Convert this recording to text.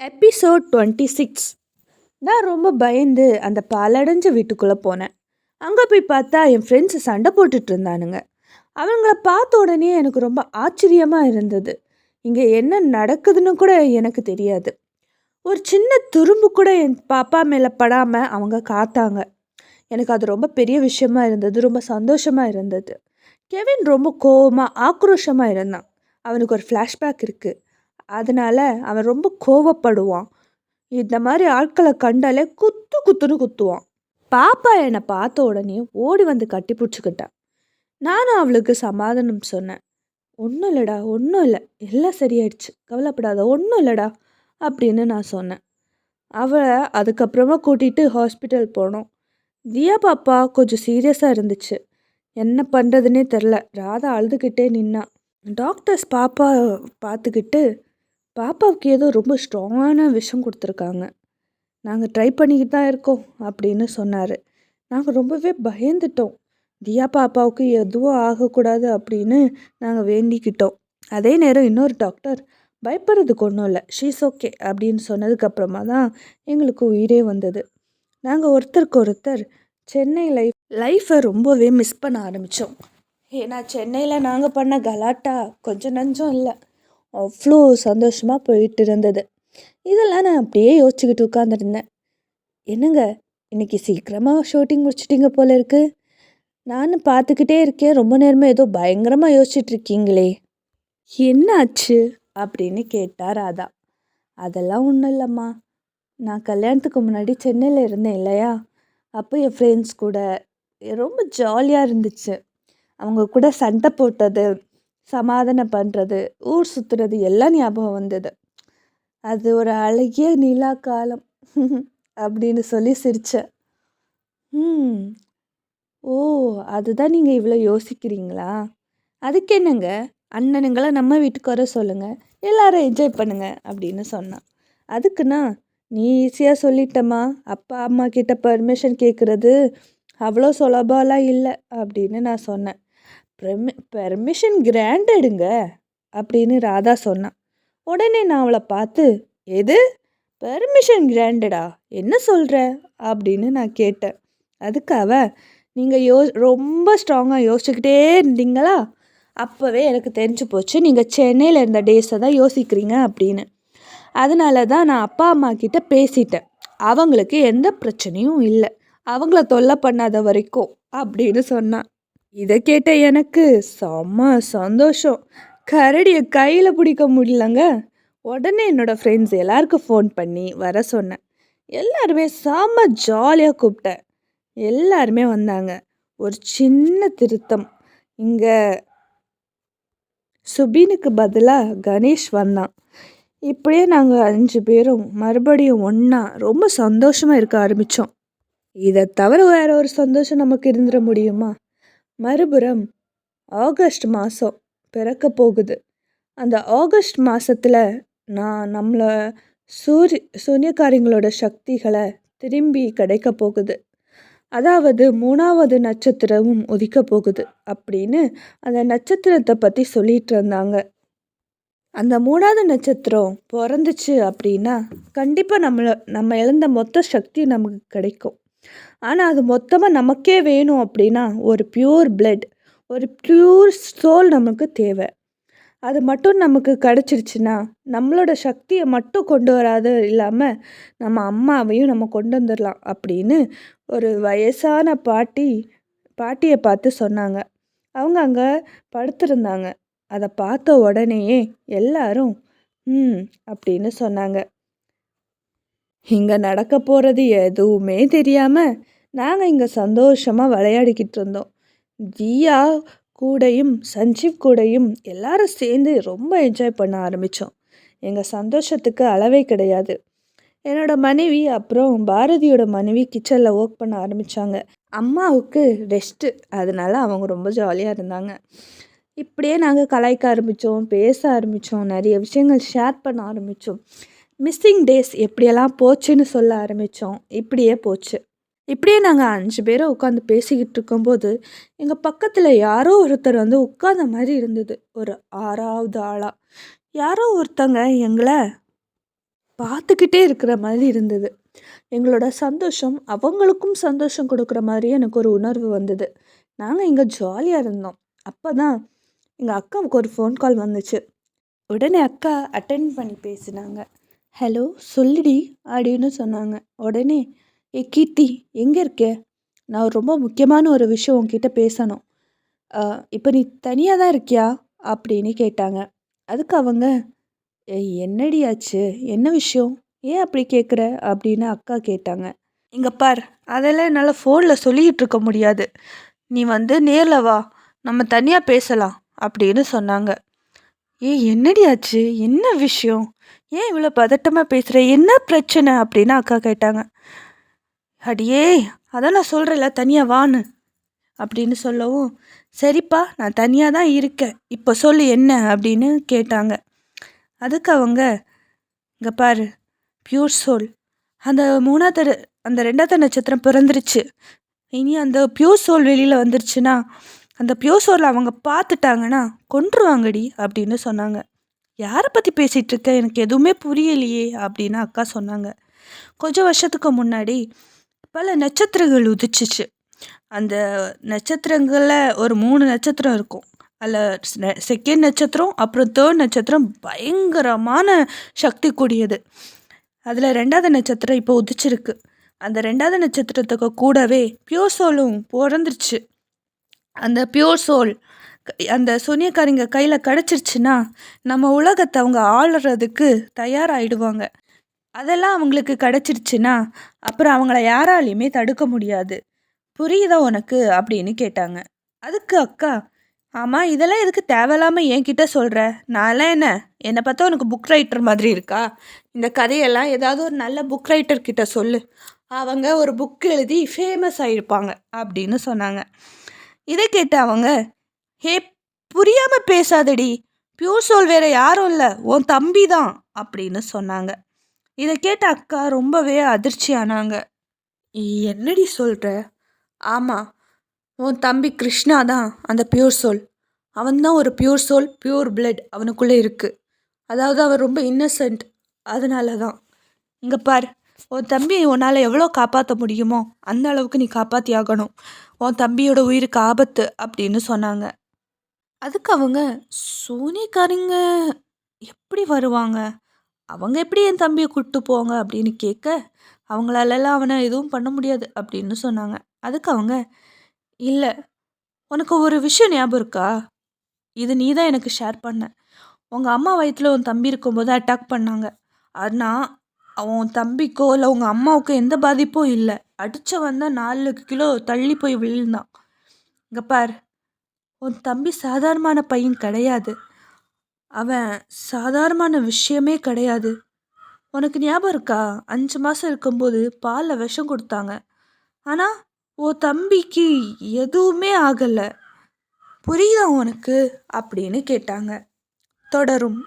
Episode twenty six நான் ரொம்ப பயந்து அந்த பாலடைஞ்ச வீட்டுக்குள்ளே போனேன். அங்கே போய் பார்த்தா என் ஃப்ரெண்ட்ஸ் சண்டை போட்டுட்டு இருந்தானுங்க. அவங்கள பார்த்த உடனே எனக்கு ரொம்ப ஆச்சரியமாக இருந்தது. இங்கே என்ன நடக்குதுன்னு கூட எனக்கு தெரியாது. ஒரு சின்ன துரும்பு கூட என் பாப்பா மேலே படாமல் அவங்க காத்தாங்க. எனக்கு அது ரொம்ப பெரிய விஷயமா இருந்தது ரொம்ப சந்தோஷமாக இருந்தது. கெவின் ரொம்ப கோவமாக ஆக்ரோஷமாக இருந்தான். அவனுக்கு ஒரு ஃப்ளாஷ்பேக் இருக்குது அதனால் அவன் ரொம்ப கோவப்படுவான். இந்த மாதிரி ஆட்களை கண்டாலே குத்து குத்துன்னு குத்துவான். பாப்பா என்னை பார்த்த உடனே ஓடி வந்து கட்டி பிடிச்சிக்கிட்டேன் நானும் அவளுக்கு சமாதானம் சொன்னேன். ஒன்றும் இல்லைடா ஒன்றும் இல்லை. எல்லாம் சரியாயிடுச்சு. கவலைப்படாத ஒன்றும் இல்லைடா அப்படின்னு நான் சொன்னேன். அவளை அதுக்கப்புறமா கூட்டிகிட்டு ஹாஸ்பிட்டல் போனோம். தியா பாப்பா கொஞ்சம் சீரியஸாக இருந்துச்சு. என்ன பண்ணுறதுனே தெரில ராதா அழுதுகிட்டே நின்னா. டாக்டர்ஸ் பாப்பா பார்த்துக்கிட்டு பாப்பாவுக்கு ஏதோ ரொம்ப ஸ்ட்ராங்கான விஷம் கொடுத்துருக்காங்க. நாங்கள் ட்ரை பண்ணிக்கிட்டு தான் இருக்கோம் அப்படின்னு சொன்னார். நாங்கள் ரொம்பவே பயந்துட்டோம். தியா பாப்பாவுக்கு எதுவும் ஆகக்கூடாது அப்படின்னு நாங்கள் வேண்டிக்கிட்டோம். அதே நேரம் இன்னொரு டாக்டர் பயப்படுறதுக்கு ஒன்றும் இல்லை. ஷீஸ் ஓகே அப்படின்னு சொன்னதுக்கப்புறமா தான் எங்களுக்கு உயிரே வந்தது. நாங்கள் ஒருத்தருக்கு ஒருத்தர் சென்னை லைஃப் லைஃப்பை ரொம்பவே மிஸ் பண்ண ஆரம்பித்தோம் ஏன்னா சென்னையில் நாங்கள் பண்ண கலாட்டா கொஞ்சம் நஞ்சம் இல்லை. அவ்வளோ சந்தோஷமாக போயிட்டு இருந்தது இதெல்லாம் நான் அப்படியே யோசிச்சுக்கிட்டு உட்காந்துருந்தேன் என்னங்க இன்னைக்கு சீக்கிரமாக ஷூட்டிங் முடிச்சிட்டிங்க போல இருக்கு. நானும் பார்த்துக்கிட்டே இருக்கேன். ரொம்ப நேரமாக ஏதோ பயங்கரமாக யோசிச்சுட்டு இருக்கீங்களே என்ன ஆச்சு அப்படின்னு கேட்டா ராதா. அதெல்லாம் ஒன்றும் இல்லைம்மா. நான் கல்யாணத்துக்கு முன்னாடி சென்னையில் இருந்தேன் இல்லையா? அப்போ என் ஃப்ரெண்ட்ஸ் கூட. ரொம்ப ஜாலியாக இருந்துச்சு. அவங்க கூட சண்டை போட்டது சமாதானம் பண்ணுறது ஊர் சுற்றுறது எல்லாம் ஞாபகம் வந்தது. அது ஒரு அழகிய நிலா காலம் அப்படின்னு சொல்லி சிரித்தேன் ம் ஓ அதுதான் நீங்கள் இவ்வளோ யோசிக்கிறீங்களா? அதுக்கு என்னங்க? அண்ணனுங்களை நம்ம வீட்டுக்கு வர சொல்லுங்கள் எல்லாரும் என்ஜாய் பண்ணுங்க அப்படின்னு சொன்னான். அதுக்குண்ணா நீ ஈஸியாக சொல்லிட்டம்மா. அப்பா அம்மா கிட்ட பர்மிஷன் கேட்குறது அவ்வளோ சுலபம்லாம் இல்லை அப்படின்னு நான் சொன்னேன். பெர்மி பெர்மிஷன் கிராண்டடுங்க அப்படின்னு ராதா சொன்னான். உடனே நான் அவளை பார்த்து எது? பெர்மிஷன் கிராண்டடா என்ன சொல்கிற அப்படின்னு நான் கேட்டேன். அதுக்கு அவ நீங்கள் யோ ரொம்ப ஸ்ட்ராங்காக யோசிச்சுக்கிட்டே இருந்தீங்களா? அப்போவே எனக்கு தெரிஞ்சு போச்சு. நீங்கள் சென்னையில் இருந்த டேஸை தான் யோசிக்கிறீங்க அப்படின்னு. அதனால தான் நான் அப்பா அம்மா கிட்ட பேசிட்டேன். அவங்களுக்கு எந்த பிரச்சனையும் இல்லை. அவங்கள தொல்லை பண்ணாத வரைக்கும் அப்படின்னு சொன்னான். இதை கேட்ட எனக்கு செம்ம சந்தோஷம். கரடியை கையில் பிடிக்க முடியலங்க. உடனே என்னோடய ஃப்ரெண்ட்ஸ் எல்லாருக்கும் ஃபோன் பண்ணி வர சொன்னேன். எல்லாருமே செம்ம ஜாலியாக கூப்பிட்டேன். எல்லாருமே வந்தாங்க. ஒரு சின்ன திருத்தம். இங்கே சுபீனுக்கு பதிலாக கணேஷ் வந்தான். இப்படியே நாங்கள் அஞ்சு பேரும் மறுபடியும் ஒன்றா ரொம்ப சந்தோஷமாக இருக்க ஆரம்பித்தோம் இதை தவிர வேற ஒரு சந்தோஷம் நமக்கு இருந்துட முடியுமா? மறுபுறம் ஆகஸ்ட் மாதம் பிறக்க போகுது. அந்த ஆகஸ்ட் மாதத்தில் நான் நம்மளை சூரிய சூரியக்காரிங்களோட சக்திகளை திரும்பி கிடைக்க போகுது. அதாவது மூணாவது நட்சத்திரமும் உதிக்க போகுது அப்படின்னு அந்த நட்சத்திரத்தை பற்றி சொல்லிட்டு இருந்தாங்க. அந்த மூணாவது நட்சத்திரம் பிறந்துச்சு அப்படின்னா கண்டிப்பாக நம்மளை நம்ம இழந்த மொத்த சக்தி நமக்கு கிடைக்கும். ஆனால் அது மொத்தமாக நமக்கே வேணும் அப்படின்னா ஒரு ப்யூர் பிளட் ஒரு ப்யூர் சோல் நமக்கு தேவை. அது மட்டும் நமக்கு கிடச்சிருச்சுன்னா நம்மளோட சக்தியை மட்டும் கொண்டு வராது இல்லாமல் நம்ம அம்மாவையும் நம்ம கொண்டு வந்துடலாம் அப்படின்னு ஒரு வயசான பாட்டி பாட்டியை பார்த்து சொன்னாங்க. அவங்க அங்கே படுத்திருந்தாங்க. அதை பார்த்த உடனேயே எல்லாரும் ம் அப்படின்னு சொன்னாங்க. இங்கே நடக்க போகிறது எதுவுமே தெரியாமல் நாங்கள் இங்கே சந்தோஷமாக விளையாடிக்கிட்டு இருந்தோம். தியா கூடையும் சஞ்சீவ் கூடையும் எல்லாரும் சேர்ந்து ரொம்ப என்ஜாய் பண்ண ஆரம்பித்தோம் எங்கள் சந்தோஷத்துக்கு அளவே கிடையாது. என்னோட மனைவி அப்புறம் பாரதியோட மனைவி கிச்சனில் ஒர்க் பண்ண ஆரம்பித்தாங்க அம்மாவுக்கு ரெஸ்ட்டு அதனால அவங்க ரொம்ப ஜாலியாக இருந்தாங்க. இப்படியே நாங்கள் கலாய்க்க ஆரம்பித்தோம் பேச ஆரம்பித்தோம் நிறைய விஷயங்கள் ஷேர் பண்ண ஆரம்பித்தோம் மிஸ்ஸிங் டேஸ் எப்படியெல்லாம் போச்சுன்னு சொல்ல ஆரம்பித்தோம் இப்படியே போச்சு. இப்படியே நாங்கள் அஞ்சு பேரும் உட்காந்து பேசிக்கிட்டு இருக்கும்போது எங்கள் பக்கத்தில் யாரோ ஒருத்தர் வந்து உட்காந்த மாதிரி இருந்தது. ஒரு ஆறாவது ஆளாக யாரோ ஒருத்தங்க எங்களை பார்த்துக்கிட்டே இருக்கிற மாதிரி இருந்தது. எங்களோட சந்தோஷம் அவங்களுக்கும் சந்தோஷம் கொடுக்குற மாதிரி எனக்கு ஒரு உணர்வு வந்தது. நாங்கள் இங்கே ஜாலியாக இருந்தோம். அப்போ தான் எங்கள் அக்காவுக்கு ஒரு ஃபோன் கால் வந்துச்சு. உடனே அக்கா அட்டன் பண்ணி பேசினாங்க. ஹலோ சொல்லுடி அப்படின்னு சொன்னாங்க. உடனே ஏ கீர்த்தி எங்கே இருக்க? நான் ரொம்ப முக்கியமான ஒரு விஷயம் உங்ககிட்ட பேசணும். இப்போ நீ தனியாக தான் இருக்கியா? அப்படின்னு கேட்டாங்க. அதுக்கு அவங்க "ஏய், என்னடி ஆச்சு? என்ன விஷயம்? ஏன் அப்படி கேட்குற அப்படின்னு அக்கா கேட்டாங்க. இங்கே பார் அதெல்லாம் என்னால் ஃபோனில் சொல்லிக்கிட்டு இருக்க முடியாது. நீ வந்து நேரில் வா. நம்ம தனியாக பேசலாம் அப்படின்னு சொன்னாங்க. ஏய் என்னடி ஆச்சு? என்ன விஷயம்? ஏன் இவ்வளோ பதட்டமாக பேசுகிற என்ன பிரச்சனை? அப்படின்னு அக்கா கேட்டாங்க. அடியே அதான் நான் சொல்கிறேன்ல தனியாக வான்னு அப்படின்னு சொல்லவும் சரிப்பா நான் தனியாக தான் இருக்கேன். இப்போ சொல்லு என்ன? அப்படின்னு கேட்டாங்க. அதுக்கு அவங்க இங்கே பாரு பியூர் சோல் அந்த மூணாவது அந்த ரெண்டாவது நட்சத்திரம் பிறந்துருச்சு. இனி அந்த பியூர் சோல் வெளியில் வந்துருச்சுன்னா அந்த பியோசோரில் அவங்க பார்த்துட்டாங்கன்னா கொன்றுவாங்கடி அப்படின்னு சொன்னாங்க. யாரை பற்றி பேசிகிட்டு இருக்க? எனக்கு எதுவுமே புரியலையே அப்படின்னு அக்கா சொன்னாங்க. கொஞ்சம் வருஷத்துக்கு முன்னாடி பல நட்சத்திரங்கள் உதிச்சிச்சு. அந்த நட்சத்திரங்களில் ஒரு மூணு நட்சத்திரம் இருக்கும். அதில் செகண்ட் நட்சத்திரம் அப்புறம் தேர்ட் நட்சத்திரம் பயங்கரமான சக்தி கூடியது. அதில் ரெண்டாவது நட்சத்திரம் இப்போ உதிச்சிருக்கு. அந்த ரெண்டாவது நட்சத்திரத்துக்கு கூடவே பியோசோலும் பிறந்துருச்சு. அந்த பியூர் சோல் அந்த சூனியக்காரிங்க கையில் கிடச்சிருச்சுன்னா நம்ம உலகத்தை அவங்க ஆளுறதுக்கு தயாராகிடுவாங்க அதெல்லாம் அவங்களுக்கு கிடச்சிருச்சுன்னா அப்புறம் அவங்கள யாராலையுமே தடுக்க முடியாது. புரியுதா உனக்கு? அப்படின்னு கேட்டாங்க. அதுக்கு அக்கா ஆமாம் இதெல்லாம் எதுக்கு தேவையில்லாமல் என்கிட்ட சொல்கிற நான்லாம் என்ன? என்னை பார்த்தா உனக்கு புக் ரைட்டர் மாதிரி இருக்கா? இந்த கதையெல்லாம் ஏதாவது ஒரு நல்ல புக் ரைட்டர் கிட்ட சொல்லு. அவங்க ஒரு புக் எழுதி ஃபேமஸ் ஆகிருப்பாங்க அப்படின்னு சொன்னாங்க. இதை கேட்ட அவங்க ஹே புரியாமல் பேசாதடி. பியூர் சோல் வேற யாரும் இல்லை. உன் தம்பி தான். அப்படின்னு சொன்னாங்க. இதை கேட்ட அக்கா ரொம்பவே அதிர்ச்சி ஆனாங்க. என்னடி சொல்கிற ஆமாம் உன் தம்பி கிருஷ்ணா தான் அந்த பியூர் சோல் அவன் தான் ஒரு பியூர் சோல் பியூர் பிளட் அவனுக்குள்ளே இருக்குது அதாவது அவன் ரொம்ப இன்னசென்ட் அதனால தான். இங்கே பார். உன் தம்பியை உன்னால் எவ்வளோ காப்பாற்ற முடியுமோ அந்த அளவுக்கு நீ காப்பாற்றி ஆகணும் உன் தம்பியோட உயிருக்கு ஆபத்து அப்படின்னு சொன்னாங்க. அதுக்கு அவங்க சூனியக்காரங்க எப்படி வருவாங்க? அவங்க எப்படி என் தம்பியை கூப்பிட்டு போவாங்க அப்படின்னு கேட்க அவங்களாலலாம் அவனை எதுவும் பண்ண முடியாது அப்படின்னு சொன்னாங்க. அதுக்கு அவங்க இல்லை உனக்கு ஒரு விஷயம் ஞாபகம் இருக்கா? இது நீ தான் எனக்கு ஷேர் பண்ண. உங்கள் அம்மா வயிற்றில் உன் தம்பி இருக்கும்போது அட்டாக் பண்ணாங்க. ஆனால் அவன் தம்பிக்கோ இல்லை உங்கள் அம்மாவுக்கோ எந்த பாதிப்பும் இல்லை. அடித்த வந்தால் நாலு கிலோ தள்ளி போய் விழுந்தான். இங்கே பார் உன் தம்பி சாதாரணமான பையன் கிடையாது. அவன் சாதாரணமான விஷயமே கிடையாது. உனக்கு ஞாபகம் இருக்கா? அஞ்சு மாதம் இருக்கும்போது பாலில் விஷம் கொடுத்தாங்க. ஆனால் ஓ தம்பிக்கு எதுவுமே ஆகலை. புரியுதா உனக்கு? அப்படின்னு கேட்டாங்க. தொடரும்.